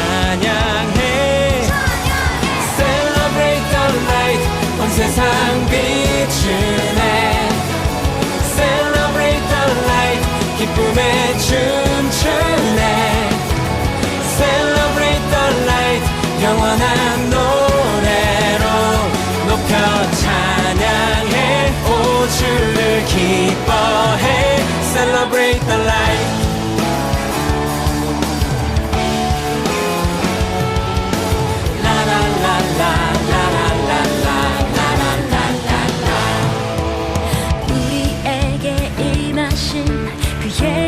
찬양해 Celebrate the light 온 세상 비추네 Celebrate the light 기쁨에 춤추네 Celebrate the light 영원한 노래 빛